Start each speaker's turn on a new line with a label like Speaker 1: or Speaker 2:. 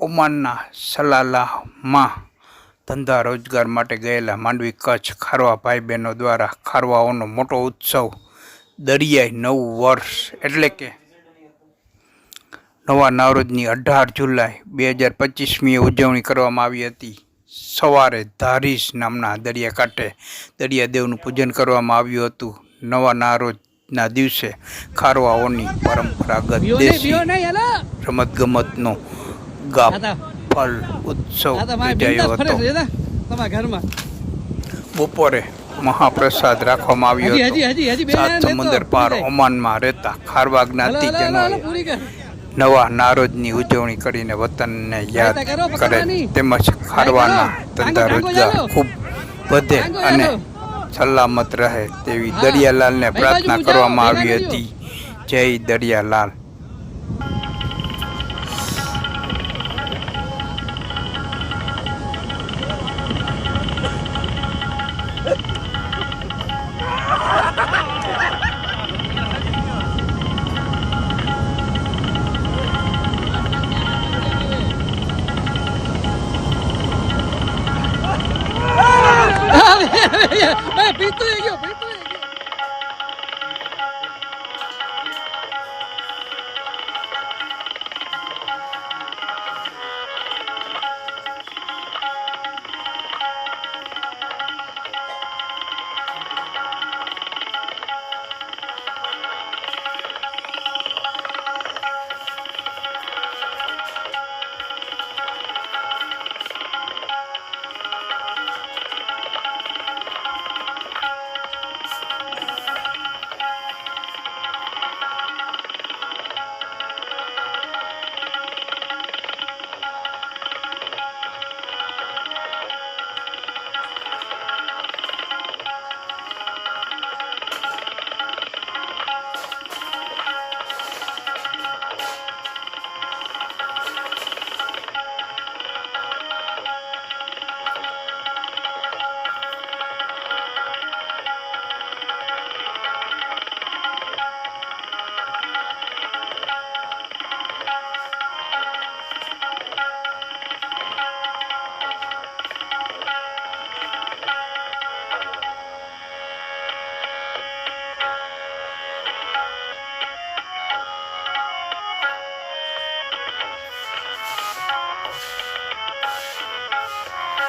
Speaker 1: ઓમાનના સલાલામાં ધંધા રોજગાર માટે ગયેલા માંડવી કચ્છ ખારવા ભાઈ બહેનો દ્વારા ખારવાઓનો મોટો ઉત્સવ દરિયાઈ નવું વર્ષ એટલે કે નવા નવરોજની અઢાર જુલાઈ બે હજાર પચીસમીએ ઉજવણી કરવામાં આવી હતી. સવારે ધારીશ નામના દરિયાકાંઠે દરિયાદેવનું પૂજન કરવામાં આવ્યું હતું. નવા નારોજના દિવસે ખારવાઓની પરંપરાગત દેશી રમતગમતનો ગાફલ ઉત્સવ યોજાયો હતો. બપોરે મહાપ્રસાદ રાખવામાં આવ્યો હતો. સાત સમુદ્ર
Speaker 2: પાર
Speaker 1: ઓમાનમાં રહેતા ખારવા જ્ઞાતિજનોએ નવા નારોજની ઉજવણી કરીને વતનને યાદ
Speaker 2: કરે
Speaker 1: તેમજ ખારવાના ધંધા રોજગાર ખૂબ વધે અને. સલામત રહે તેવી દરિયાલાલને પ્રાર્થના કરવામાં આવી હતી. જય દરિયાલાલ. 别对，又别对。